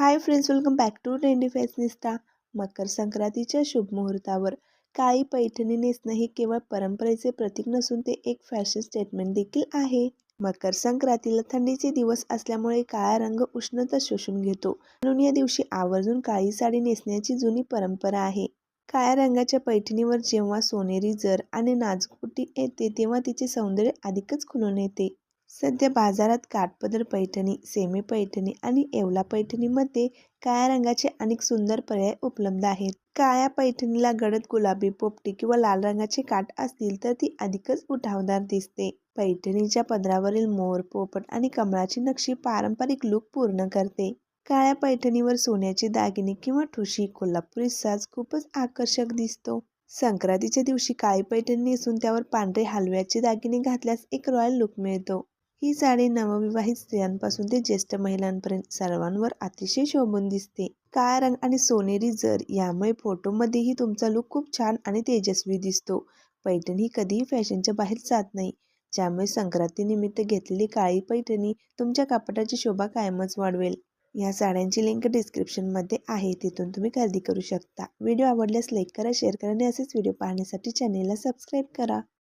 Hi friends welcome back to trendy fashionista मकर संक्रांतीच्या शुभ मुहूर्तावर काळी पैठणी नेसणं हे केवळ परंपरेचे प्रतीक नसून ते एक फॅशन स्टेटमेंट देखील आहे. मकर संक्रांतीला थंडीचे दिवस असल्यामुळे काळा रंग उष्णता शोषून घेतो. म्हणून या दिवशी आवर्जून काळी साडी नेसण्याची जुनी परंपरा आहे. काळ्या रंगाच्या पैठणीवर जेव्हा सोनेरी जर आणि नाजकुटी येते तेव्हा तिचे सौंदर्य अधिकच खुलून येते. सध्या बाजारात काठपदर पैठणी सेमी पैठणी आणि येवला पैठणीमध्ये काळ्या रंगाचे अनेक सुंदर पर्याय उपलब्ध आहेत. काळ्या पैठणीला गडद गुलाबी पोपटी किंवा लाल रंगाचे काठ असतील तर ती अधिकच उठावदार दिसते. पैठणीच्या पदरावरील मोर पोपट आणि कमळाची नक्षी पारंपरिक लुक पूर्ण करते. काळ्या पैठणीवर सोन्याचे दागिने किंवा ठुशी कोल्हापुरी साज खूपच आकर्षक दिसतो. संक्रांतीच्या दिवशी काळी पैठणी नेसून त्यावर पांढरे हलव्याचे दागिने घातल्यास एक रॉयल लुक मिळतो. ही साडी नवविवाहित स्त्रियांपासून ते ज्येष्ठ महिलांपर्यंत सर्वांवर अतिशय शोभून दिसते. काळा रंग आणि सोनेरी जर यामुळे फोटोमध्येही तुमचा लुक खूप छान आणि तेजस्वी दिसतो. पैठणी कधीही फॅशनच्या बाहेर जात नाही. ज्यामुळे संक्रांतीनिमित्त घेतलेली काळी पैठणी तुमच्या कपाटाची शोभा कायमच वाढवेल. या साड्यांची लिंक डिस्क्रिप्शनमध्ये आहे. तिथून तुम्ही खरेदी करू शकता. व्हिडिओ आवडल्यास लाईक करा शेअर करा आणि असेच व्हिडिओ पाहण्यासाठी चॅनेलला सबस्क्राईब करा.